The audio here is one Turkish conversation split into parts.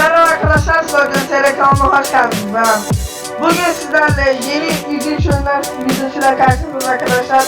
Merhaba arkadaşlar, Slogan TR kanalına hoş geldiniz. Ben Bugün sizlerle yeni ilginç oyunlar, videosular karşınızda arkadaşlar.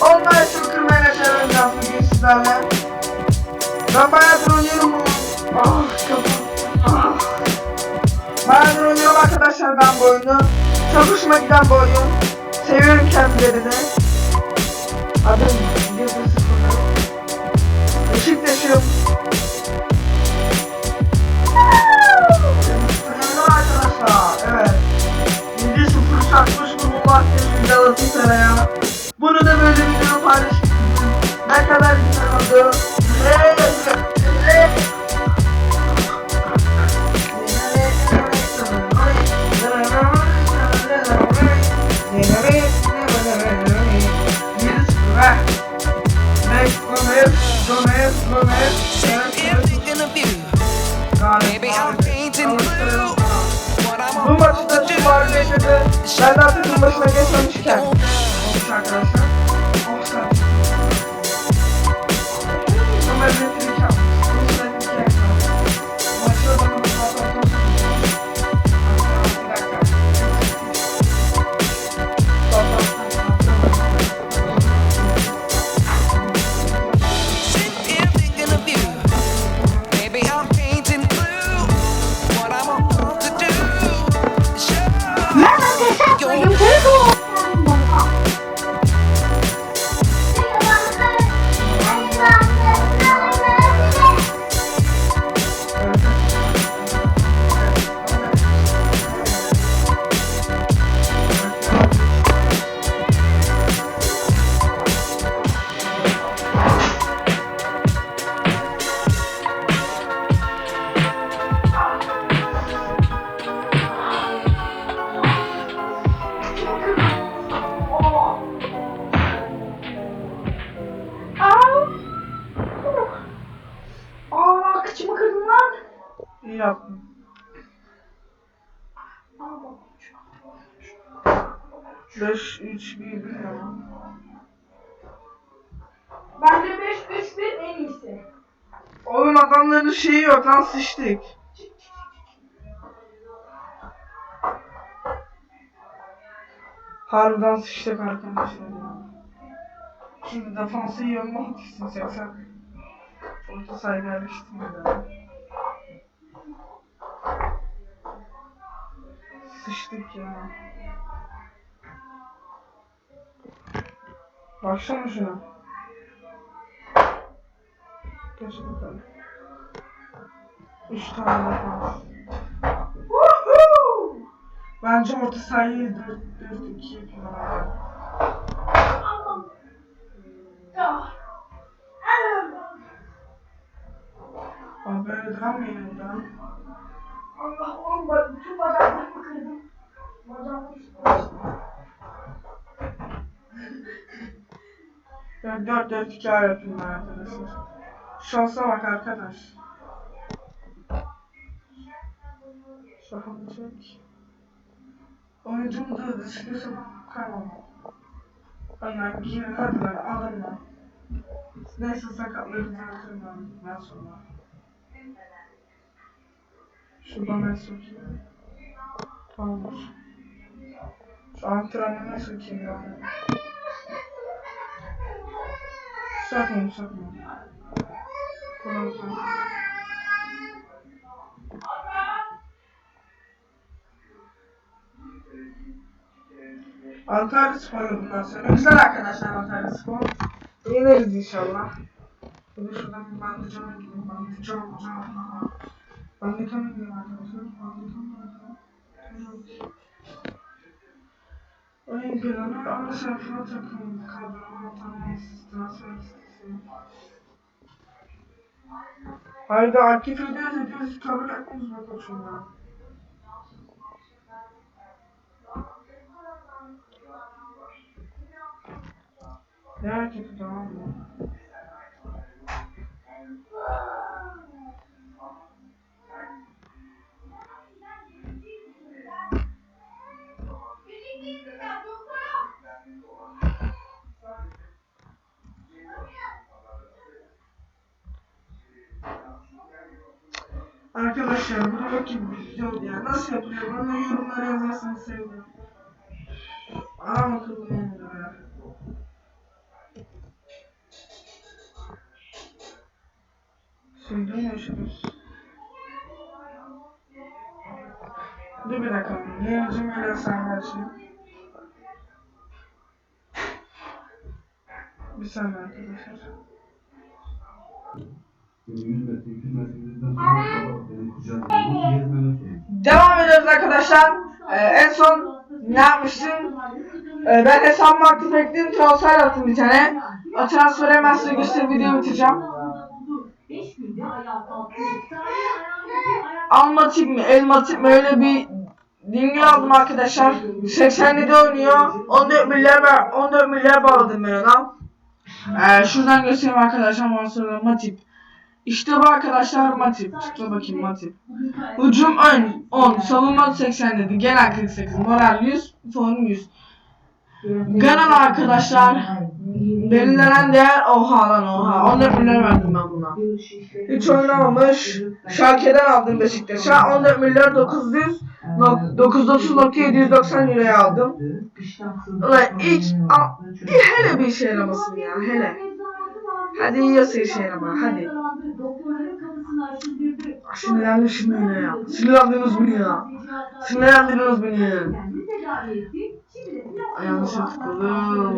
Online Soccer Manager oynayacağız bugün sizlerle. Ben bayağıdır oynuyorum. Ah kafam. Ah. Bayağıdır oynuyorum arkadaşlar ben bu oyunu. Çok hoşuma giden bu oyun. Seviyorum kendilerini. Adım Yıldız Sıfır. Beşiktaş'ım. Galatasaray'a. Bunu da böyle video paylaşıp ne kadar güzel oldu. Evet, evet. Sitting thinking of you. Maybe I'm painting İyi yaptın. Beş, üç, bir, bilmiyorum. Bence 5 3 1 en iyisi. Oğlum adamların şeyi yok lan sıçtık. Harbiden sıçtık arkadaşlar ya. Şimdi defansı iyi olmak için 80. Orta sayı gelmiştim Sıçtık ya. Baksana şuna. Geç bakalım. Üç tane defans. Woohoo! Bence orta sahayı 4-4-2 yapıyorlar. Allah'ım. Abi böyle duramıyor ya. Allah oğlum bak bütün bacaklarımı kırdım. Bacağımı. Ben 4-4-2 yapayım ben arkadaşlar. Şansa bak arkadaş. Şaka mı çek? Oyuncumu da dışkısı kaybol. Aynen giyin hadi lan alın lan. Neyse sakatları düzeltirim ben. Ben sonra. Şuradan ben sokayım. Tamamdır. Şu antrenmana sokayım yani. Sokmayayım sokmayayım. Kolay. Antalya Spor'la bundan sonra. Güzel arkadaşlar Antalya Spor. Yeneriz inşallah. Şuradan bir bandıcama gideyim. Bandıcama cama. Bandıcama gideyim arkadaşlar. Gideyim. Oyun planı ana sayfına takım kadroma tanıyız. Transfer listesi. Hayda Akif ediyoruz ediyoruz. Kabul etmiyoruz bak koçum ya. Ne hareketi tamam mı? Arkadaşlar bu bakayım bir oldu ya. Nasıl yapılıyor? Bana yorumlara yazarsanız sevinirim. Aram akıllı olmadı be. Mı yaşıyoruz? Dur bir dakika. Geleceğim öyle sen her şey. Bir saniye arkadaşlar. Devam ediyoruz arkadaşlar. Ee, en son ne yapmıştım? Ee, ben hesabımı aktif ettim. Transfer yaptım bir tane. O transferi hemen size gösterip videoyu bitireceğim. Alma tip mi, elma tip mi öyle bir dingi aldım arkadaşlar. 87'de oynuyor. 14 milyar ver, 14 milyar bağladım ben ona. Ee, şuradan göstereyim arkadaşlar ondan sonra Matip. İşte bu arkadaşlar Matip. Tıkla bakayım Matip. Hücum ön 10, savunma 87, genel 48, moral 100, form 100. Ganan arkadaşlar belirlenen değer oha lan oha 14 milyar verdim ben buna. Hiç oynamamış. Şalke'den aldım Beşiktaş'a 14 milyar 900 nok- 930.790 liraya aldım. Ulan bir hele bir işe yaramasın ya hele. Hadi yiyorsa işe yarama hadi. Sinirlendim şimdi yine ya. Sinirlendiniz beni ya. Sinirlendiniz beni ya. Yanlışa tıkladım.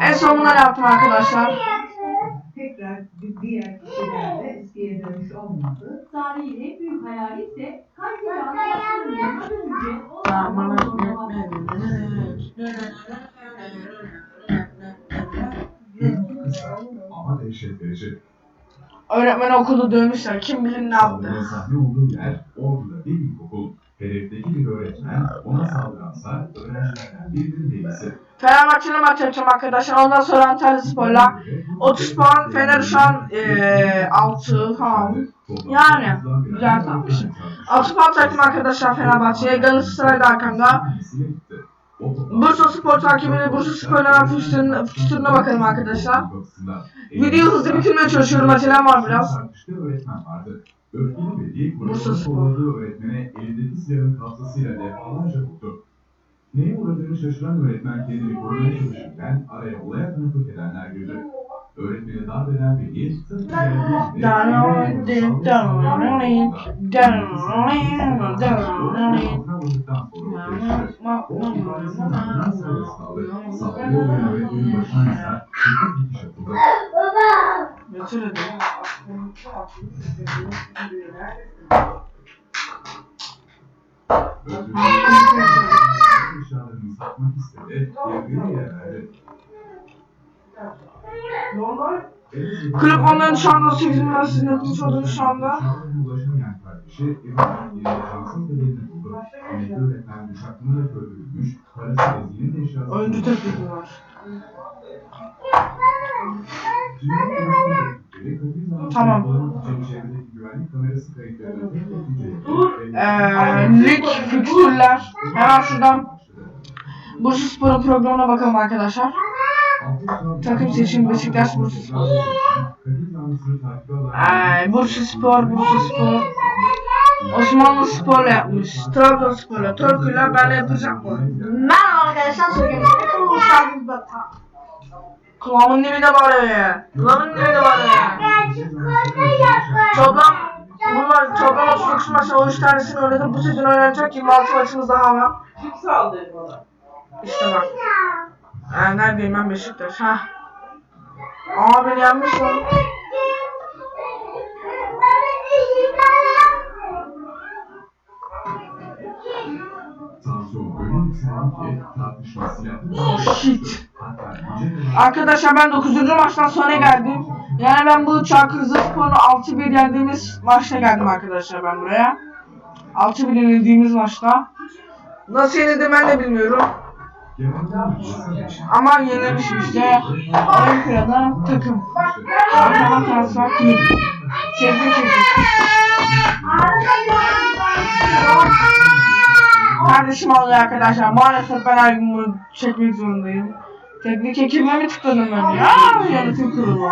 En son bunları yaptım arkadaşlar. Tekrar bir diğer kişilerde eskiye dönüş olmadı. Tarihin en büyük hayali ise Kayseri Anlaşması'ndan önce o Tamam, Ama dehşet verici. Öğretmen okulu dövmüşler. Kim bilir ne yaptı. Saldırı sahne olduğu yer Ordu'da bir ilkokul. Hedefteki bir öğretmen ona saldıransa öğrencilerden birinin delisi. Fenerbahçe'yle maç yapacağım arkadaşlar. Ondan sonra Antalya Spor'la. 30 puan, Fener şu an, eee, 6 falan. Yani, güzel takmışım. 6 puan takım arkadaşlar Fenerbahçe'ye. Galatasaray da arkamda. Bursa Spor takibiyle Bursa Spor'la ben fikstürüne, fikstürüne bakalım arkadaşlar. Videoyu hızlı bitirmeye çalışıyorum. Acelem var biraz. Bursa Spor. öğretmene elindeki silahın kalçasıyla defalarca vurdu. Neye uğradığını şaşıran öğretmen kendini korumaya çalışırken araya olaya tanıklık edenler girdi. Öğretmeni darp eden veli sırf yaralı gibi vurduktan sonra ortaya çıktı. O ifadesinin ardından serbest kaldı. Saldırıya uğrayan öğretmenin başına ise 8 dikiş atıldı. Götür hadi. Öldürülen eşyalarını satmak istedi, birbirine yer verdi. Kulüp onların şu anda 8 numarasını yapmış olduğunu şu anda. Oyuncu teklidi var. Tamam. Eee, lig, fikstürler. Hemen şuradan Bursa Spor'un programına bakalım arkadaşlar. Takım seçim Beşiktaş, Bursa Spor. Ay, Bursa Spor, Bursa Spor. Osmanlı Spor'la yapmış. Trabzonspor'la, Torku'yla ben yapacağım bu. Merhaba arkadaşlar. Hoş geldiniz de ta. Kulağımın dibine bağırıyor ya. Kulağımın dibine bağırıyor ya. Toplam bunlar toplam 39 maçta 13 tanesini oynadım. Bu sezon oynanacak 26 maçımız daha var. Kim saldırdı bana? İşte bak. Ee, neredeyim ben Beşiktaş ha. Aa beni yenmiş Oh shit. Arkadaşlar ben 9. maçtan sonra geldim. Yani ben bu Çankırı Spor'u 6-1 yendiğimiz maçta geldim arkadaşlar ben buraya. 6-1 yenildiğimiz maçta. Nasıl yenildim ben de bilmiyorum. Ama yenilmiş işte. Olimpiyada takım. Arkadan transfer kulüp. Çekti çekti. Kardeşim oluyor arkadaşlar. Maalesef ben her gün bunu çekmek zorundayım. Teknik ekibime mi ben ya? Yönetim kurulu.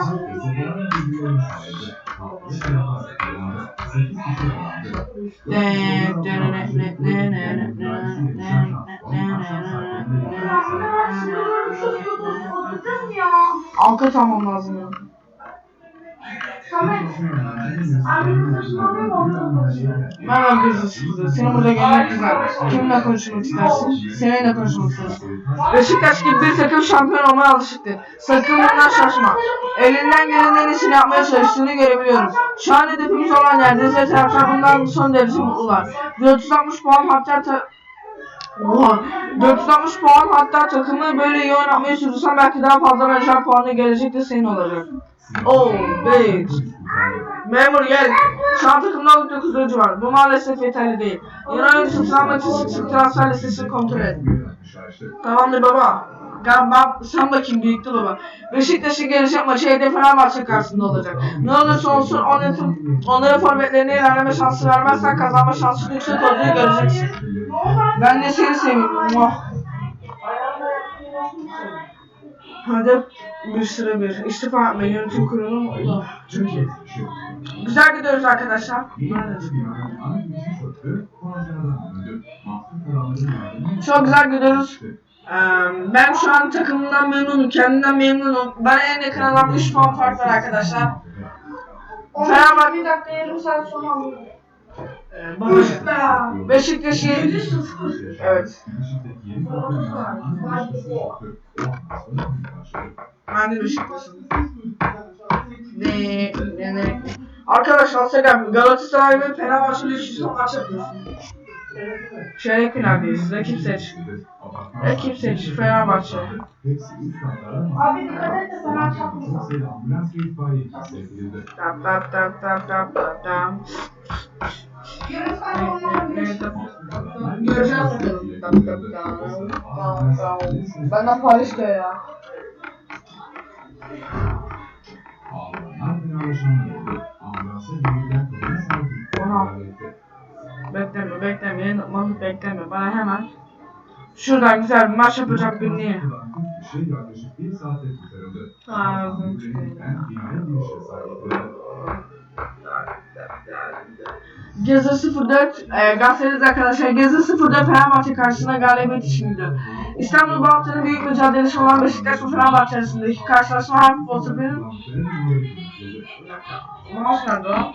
Alka tamam lazım ya. Merhaba gözü sıkıldı. Seni burada görmek güzel. Kiminle konuşmak istersin? Seninle konuşmak istersin. Beşiktaş gibi bir takım şampiyon olmaya alışıktı. Sakın bundan şaşma. Elinden gelenin en iyisini yapmaya çalıştığını görebiliyorum. Şu an hedefimiz olan yerde ise taraftar son derece mutlular. 460 puan hatta ta- Oha. 460 puan hatta takımı böyle iyi oynatmayı sürdürsen belki daha fazla menajer puanı gelecekte senin olacak. Oh, bitch. Memur gel. Şu an takımda 19 oyuncu var. Bu maalesef yeterli değil. Yeni oyuncu travma için sık sık transfer listesini kontrol et. Tamamdır baba. Gel bak sen bakayım büyüktü baba. Beşiktaş'ın gelecek maçı hedef Fenerbahçe karşısında olacak. Ne olursa olsun onların, onlara forvetlerine ilerleme şansı vermezsen kazanma şansı yüksek olduğunu göreceksin. Ben de seni seviyorum. Muah. Hadi bir sıra bir. İstifa etme yönetim kurulu. Allah. Güzel gidiyoruz arkadaşlar. Çok güzel gidiyoruz. Ben şu an takımımdan memnunum, kendimden memnunum. Bana en yakın alan 3 puan fark var arkadaşlar. Fenerbahçe Bir dakika yarım saat sonra alıyorum. Ee, Beşiktaş- Beşiktaş'ı Evet. Ben de Beşiktaş'ım. Ne, ne, ne. Arkadaşlar Instagram Galatasaray ve Fenerbahçe ile üste maç yapıyorsun. Çeyrek finaldeyiz. Rakip seç. Rakip seç. Fenerbahçe. Abi dikkat et de sana çarpmasın. Tap tap tap tap tap tap tap. Göreceğiz bakalım. Tap tap tap. Benden Paris diyor ya. Bekleme bekleme. Yeni malı bekleme. Bana hemen. Şuradan güzel bir maç yapacak bir niye? Ağzım çıkıyor. Gezi 04 e, gazeteniz arkadaşlar Gezi 04 Fenerbahçe karşısında galibiyet için gidiyor. İstanbul Bank'ın büyük mücadelesi olan Beşiktaş ve Fenerbahçe arasındaki karşılaşma her futbol seferin Mouse nerede o?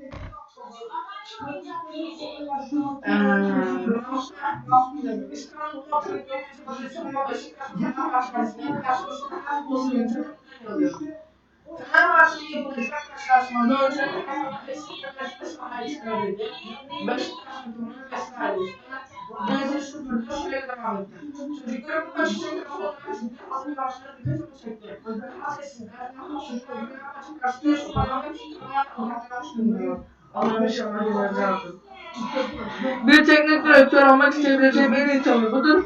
Thank. İçin inşallah güzel yaptım. Bir teknik direktör olmak isteyebileceğim en iyi tanı budur.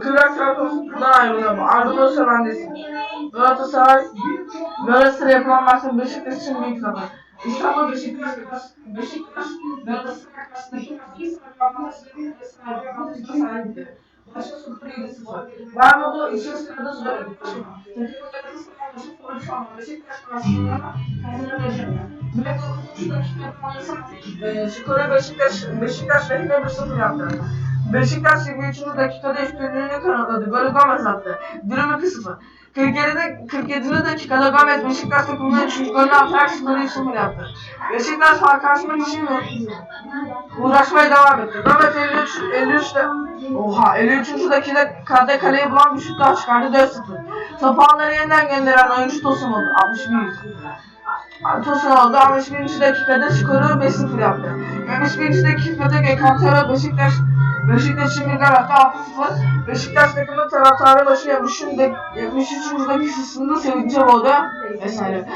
Kırak Trabzon'dan ayrılamam. Ardından sevendesin. Galatasaray, Galatasaray yapılan maçta Beşiktaş için büyük zafer. İstanbul Beşiktaş, Beşiktaş, Galatasaray karşısındaki ilk sınırlanmasının vesaire avantajına sahipti. Başka 0-7-0. Var mı bu işin sırada söyledik. Takımın Galatasaray maçı sonuç ama Beşiktaş karşısında kazanabilecek. Ve 9. dakika sonrası skoru Beşiktaş, Beşiktaş lehine 1-0 yaptı. Beşiktaş 23. dakikada üstünlüğünü kanıtladı. Golü Gomez attı. Durumu 2-0. 47'de 47. dakikada Gomez Beşiktaş takımına 3. golünü atarak skoru 3-0 yaptı. Beşiktaş fark açmak için uğraşmaya devam etti. Gomez 53 53'te Oha 53. dakikada kaleyi bulan bir şut daha çıkardı 4-0. Topu ağları yeniden gönderen oyuncu Tosun oldu. 61. Tosun oldu 61. dakikada skoru 5-0 yaptı. 71. dakikada Gökhan Töre Beşiktaş Beşiktaş'ın bir hafta 6-0. Beşiktaş takımı taraftarı başı 73. dak- 73. dakikasında sevince oldu. Vesaire.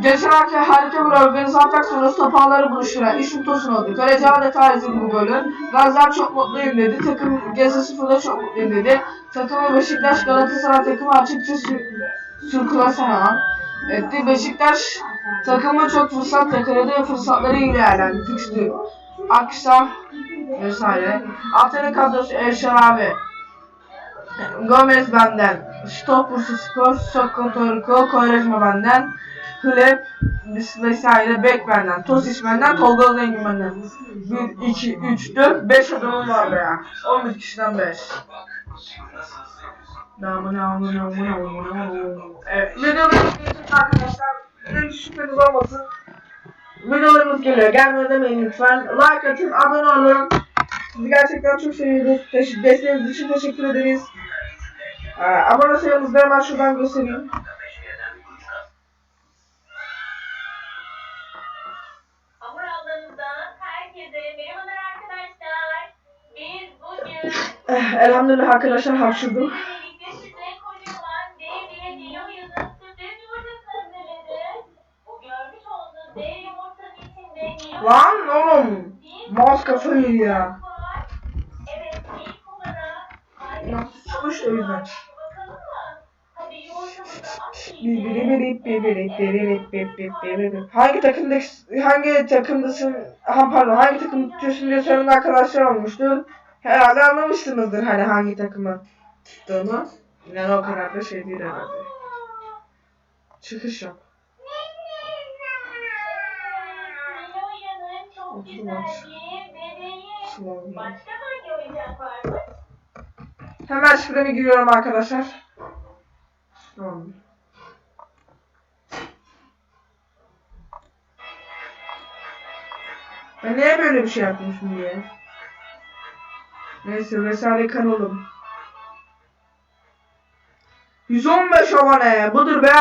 Geçen hafta harika bir organizasyon sonrası top ağları buluşturan iş mutlusun oldu. Kaleci adeta izledi bu golü. Gaziler çok mutluyum dedi. Takım Gezi sıfırda çok mutluyum dedi. Takımı Beşiktaş Galatasaray takımı açıkça sür hemen etti. Beşiktaş takımı çok fırsat yakaladı ve fırsatları iyi değerlendi. Fikstü. Akşam vesaire. Haftanın kadrosu Erşen abi. Gomez benden. Stop Bursa Spor, Sokotorko, Koyrejma benden. Klep vesaire Bek benden. Tosic benden, Tolga Zengin benden. 1, 2, 3, 4, 5 adamım var be ya. 11 kişiden 5. Namı namı namı namı namı. Evet, videolarımız gelecek arkadaşlar. Hiç şüpheniz olmasın. Videolarımız geliyor. Gelmeye demeyin lütfen. Like atın, abone olun. Sizi gerçekten çok seviyoruz. Teş- Desteğiniz için teşekkür ederiz. Ee, abone sayımızı hemen şuradan göstereyim. Eh, elhamdülillah arkadaşlar hapşurdum. Lan oğlum. Mouse kafayı ya. Ya, sıçmış o yüzden. Hangi takımda hangi takımdasın ha pardon hangi takım tutuyorsun diye soran arkadaşlar olmuştu. Herhalde anlamışsınızdır hani hangi takımı tuttuğumu. Yani o kadar da şey değil herhalde. Çıkış yok. Niloya'nın çok güzel bir bebeği. Slow. Başka hangi oyuncak var mı? Hemen şifremi giriyorum arkadaşlar. Tamam. Ben niye böyle bir şey yapmışım diye. Neyse vesaire kanalım. 115 abone budur be.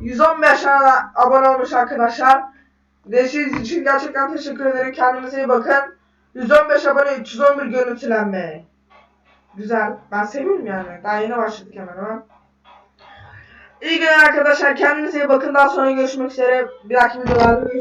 115 tane abone olmuş arkadaşlar. Desteğiniz için gerçekten teşekkür ederim. Kendinize iyi bakın. 115 abone 311 görüntülenme. Güzel. Ben seviyorum yani. Daha yeni başladık hemen hemen. İyi günler arkadaşlar. Kendinize iyi bakın. Daha sonra görüşmek üzere. Bir dahaki videolarda görüşmek